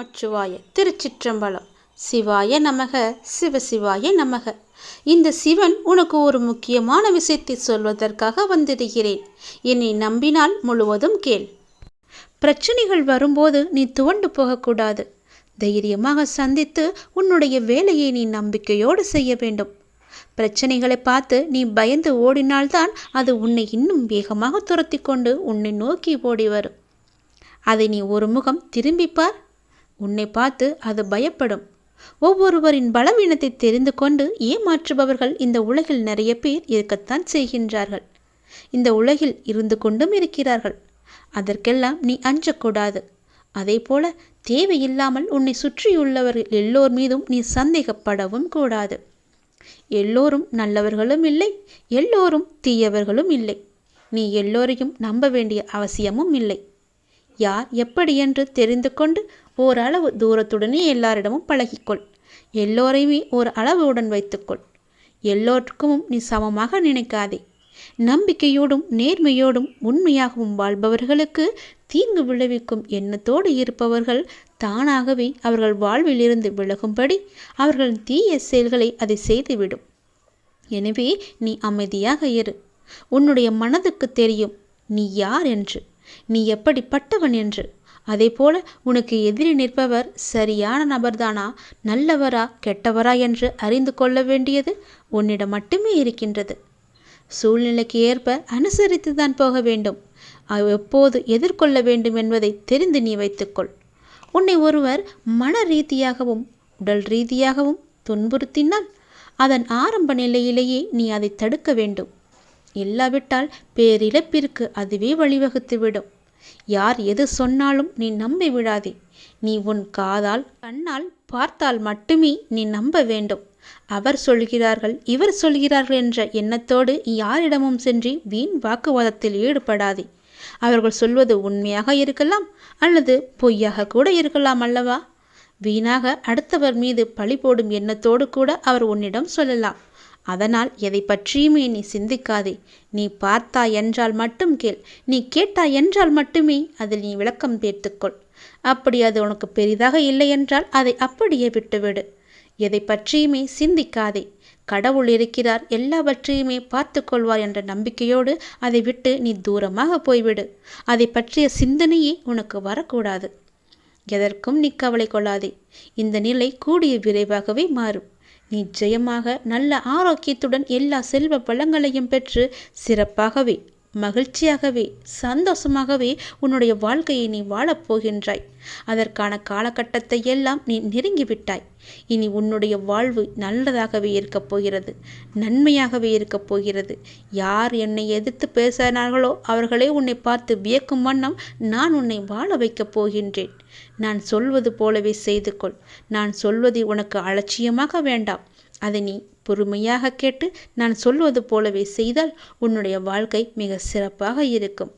நமச்சிவாய திருச்சிற்றம்பலம். சிவாய நமக சிவசிவாய நமக. இந்த சிவன் உனக்கு ஒரு முக்கியமான விஷயத்தை சொல்வதற்காக வந்திருக்கிறேன் என்னை நம்பினால் முழுவதும் கேள். பிரச்சனைகள் வரும்போது நீ துவண்டு போகக்கூடாது. தைரியமாக சந்தித்து உன்னுடைய வேலையை நீ நம்பிக்கையோடு செய்ய வேண்டும். பிரச்சனைகளை பார்த்து நீ பயந்து ஓடினால்தான் அது உன்னை இன்னும் வேகமாக துரத்தி கொண்டு உன்னை நோக்கி ஓடி வரும். அதை நீ ஒரு முகம் திரும்பிப் பார் உன்னை பார்த்து அது பயப்படும். ஒவ்வொருவரின் பலவீனத்தை தெரிந்து கொண்டு ஏமாற்றுபவர்கள் இந்த உலகில் நிறைய பேர் இருக்கத்தான் செய்கின்றார்கள். இந்த உலகில் இருந்து கொண்டும் இருக்கிறார்கள். அதற்கெல்லாம் நீ அஞ்சக்கூடாது. அதே போல தேவையில்லாமல் உன்னை சுற்றியுள்ளவர்கள் எல்லோர் மீதும் நீ சந்தேகப்படவும் கூடாது. எல்லோரும் நல்லவர்களும் இல்லை எல்லோரும் தீயவர்களும் இல்லை. நீ எல்லோரையும் நம்ப வேண்டிய அவசியமும் இல்லை. யார் எப்படி என்று தெரிந்து கொண்டு ஓரளவு தூரத்துடனே எல்லாரிடமும் பழகிக்கொள். எல்லோரையுமே ஒரு அளவுடன் வைத்துக்கொள். எல்லோருக்கும் நீ சமமாக நினைக்காதே. நம்பிக்கையோடும் நேர்மையோடும் உண்மையாகவும் வாழ்பவர்களுக்கு தீங்கு விளைவிக்கும் எண்ணத்தோடு இருப்பவர்கள் தானாகவே அவர்கள் வாழ்விலிருந்து விலகும்படி அவர்களின் தீய செயல்களை அதை செய்துவிடும். எனவே நீ அமைதியாக இரு. உன்னுடைய மனதுக்கு தெரியும் நீ யார் என்று. நீ எப்படிப்பட்டவன் என்று. அதேபோல உனக்கு எதிரி நிற்பவர் சரியான நபர்தானா? நல்லவரா கெட்டவரா என்று அறிந்து கொள்ள வேண்டியது உன்னிடம் மட்டுமே இருக்கின்றது. சூழ்நிலைக்கு ஏற்ப அனுசரித்து தான் போக வேண்டும். எப்போது எதிர்கொள்ள வேண்டும் என்பதை தெரிந்து நீ வைத்துக்கொள். உன்னை ஒருவர் மன ரீதியாகவும் உடல் ரீதியாகவும் துன்புறுத்தினால் அதன் ஆரம்ப நிலையிலேயே நீ அதை தடுக்க வேண்டும். இல்லாவிட்டால் பேரிழப்பிற்கு அதுவே வழிவகுத்துவிடும். யார் எது சொன்னாலும் நீ நம்பி விடாதே. நீ உன் காதால் கண்ணால் பார்த்தால் மட்டுமே நீ நம்ப வேண்டும். அவர் சொல்கிறார்கள் இவர் சொல்கிறார்கள் என்ற எண்ணத்தோடு யாரிடமும் சென்று வீண் வாக்குவாதத்தில் ஈடுபடாதே. அவர்கள் சொல்வது உண்மையாக இருக்கலாம் அல்லது பொய்யாக கூட இருக்கலாம் அல்லவா? வீணாக அடுத்தவர் மீது பழி போடும் எண்ணத்தோடு கூட அவர் உன்னிடம் சொல்லலாம். அதனால் எதை பற்றியுமே நீ சிந்திக்காதே. நீ பார்த்தா என்றால் மட்டும் கேள். நீ கேட்டா என்றால் மட்டுமே அதில் நீ விளக்கம் பேர்த்துக்கொள் அப்படி அது உனக்கு பெரிதாக இல்லை என்றால் அதை அப்படியே விட்டுவிடு. எதை பற்றியுமே சிந்திக்காதே. கடவுள் இருக்கிறார். எல்லாவற்றையுமே பார்த்து கொள்வார் என்ற நம்பிக்கையோடு அதை விட்டு நீ தூரமாக போய்விடு. அதை பற்றிய சிந்தனையே உனக்கு வரக்கூடாது. எதற்கும் நீ கவலை கொள்ளாதே. இந்த நிலை கூடிய விரைவாகவே மாறும். நிச்சயமாக நல்ல ஆரோக்கியத்துடன் எல்லா செல்வ பழங்களையும் பெற்று சிறப்பாகவே மகிழ்ச்சியாகவே சந்தோஷமாகவே உன்னுடைய வாழ்க்கையை நீ வாழப்போகின்றாய் அதற்கான காலகட்டத்தை எல்லாம் நீ நெருங்கிவிட்டாய். இனி உன்னுடைய வாழ்வு நல்லதாகவே இருக்கப் போகிறது நன்மையாகவே இருக்கப் போகிறது. யார் என்னை எதிர்த்து பேசினார்களோ அவர்களே உன்னை பார்த்து வியக்கும் வண்ணம் நான் உன்னை வாழ வைக்கப் போகின்றேன். நான் சொல்வது போலவே செய்து கொள். நான் சொல்வதை உனக்கு அலட்சியமாக வேண்டாம். அதை நீ பொறுமையாக கேட்டு நான் சொல்வது போலவே செய்தால் உன்னுடைய வாழ்க்கை மிக சிறப்பாக இருக்கும்.